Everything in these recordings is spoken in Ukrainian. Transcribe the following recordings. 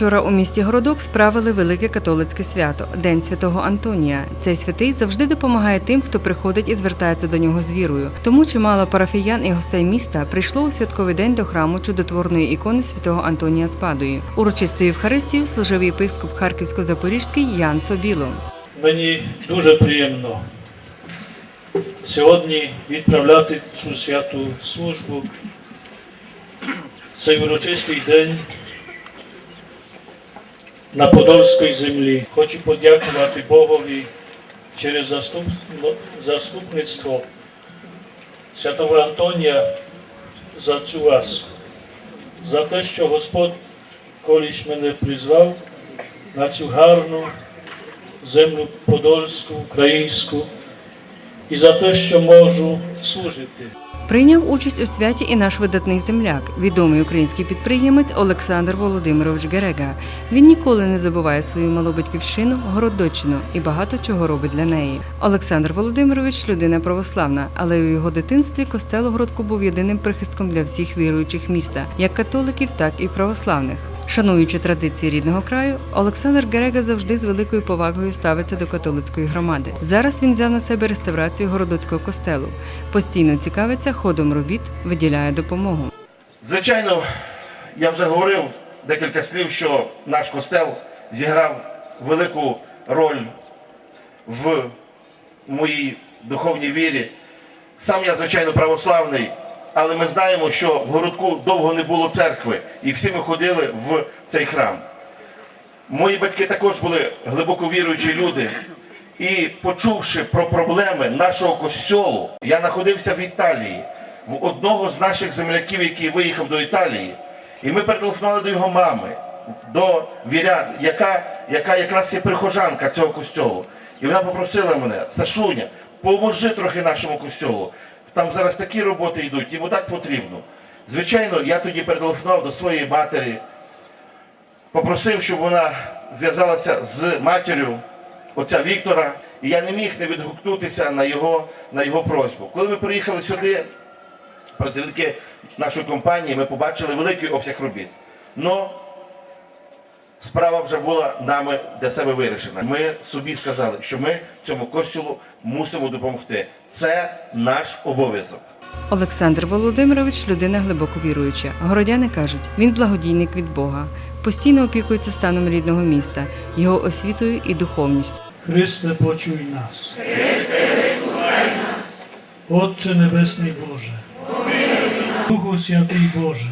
Вчора у місті Городок справили велике католицьке свято День святого Антонія. Цей святий завжди допомагає тим, хто приходить і звертається до нього з вірою. Тому чимало парафіян і гостей міста прийшло у святковий день до храму чудотворної ікони святого Антонія з Падої. Урочисту Євхаристію служив єпископ Харківсько-Запорізький Ян Собіло. Мені дуже приємно сьогодні відправляти цю святу службу. Цей урочистий день на Подольській землі. Хочу подякувати Богові через заступ- заступництво святого Антонія за цю ласку, за те, що Господь колись мене призвав на цю гарну землю подольську, українську і за те, що можу служити. Прийняв участь у святі і наш видатний земляк, відомий український підприємець Олександр Володимирович Герега. Він ніколи не забуває свою малу батьківщину, Городочину і багато чого робить для неї. Олександр Володимирович людина православна, але у його дитинстві костел Городку був єдиним прихистком для всіх віруючих міста, як католиків, так і православних. Шануючи традиції рідного краю, Олександр Герега завжди з великою повагою ставиться до католицької громади. Зараз він взяв на себе реставрацію городоцького костелу. Постійно цікавиться ходом робіт, виділяє допомогу. Звичайно, я вже говорив декілька слів, що наш костел зіграв велику роль в моїй духовній вірі. Сам я, звичайно, православний, але ми знаємо, що в городку довго не було церкви, і всі ми ходили в цей храм. Мої батьки також були глибоко віруючі люди. І почувши про проблеми нашого костьолу, я знаходився в Італії в одного з наших земляків, який виїхав до Італії, і ми перетелефонували до його мами, до вірян, яка, яка якраз є прихожанка цього костьолу. І вона попросила мене, Сашуня, поможи трохи нашому костьолу. Там зараз такі роботи йдуть, йому так потрібно. Звичайно, я тоді перетелефонував до своєї матері, попросив, щоб вона зв'язалася з матір'ю отця Віктора, і я не міг не відгукнутися на його, на його просьбу. Коли ми приїхали сюди, працівники нашої компанії, ми побачили великий обсяг робіт. Но справа вже була нами для себе вирішена. Ми собі сказали, що ми цьому костюлу мусимо допомогти. Це наш обов'язок. Олександр Володимирович людина глибоко віруюча. Городяни кажуть, він благодійник від Бога, постійно опікується станом рідного міста, його освітою і духовністю. Христе, почуй нас. Христе, вислухай нас. Отче Небесний Боже. Духу Святий Боже.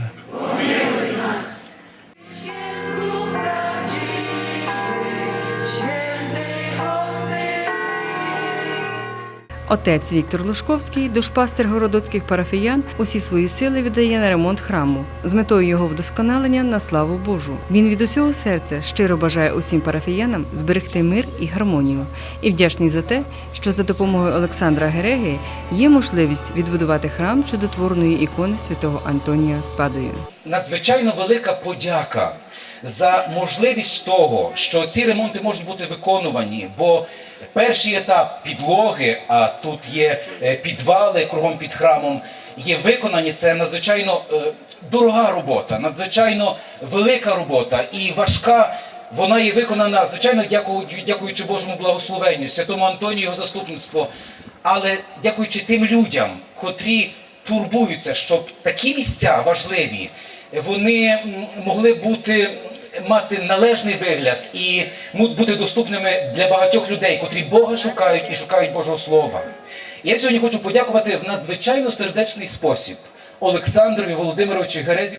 Отець Віктор Лужковський, душпастер городоцьких парафіян, усі свої сили віддає на ремонт храму з метою його вдосконалення на славу Божу. Він від усього серця щиро бажає усім парафіянам зберегти мир і гармонію, і вдячний за те, що за допомогою Олександра Гереги є можливість відбудувати храм чудотворної ікони святого Антонія з Падою. надзвичайно велика подяка за можливість того, що ці ремонти можуть бути виконувані, бо перший етап підлоги, а тут є е, підвали кругом під храмом, є виконані. Це надзвичайно е, дорога робота, надзвичайно велика робота і важка. Вона є виконана, звичайно, дякуючи, Божому благословенню, святому Антонію його заступництво, але дякуючи тим людям, котрі турбуються, щоб такі місця важливі, вони могли бути мати належний вигляд і бути доступними для багатьох людей, котрі Бога шукають і шукають Божого Слова. Я сьогодні хочу подякувати в надзвичайно сердечний спосіб Олександрові Володимировичу Герезі.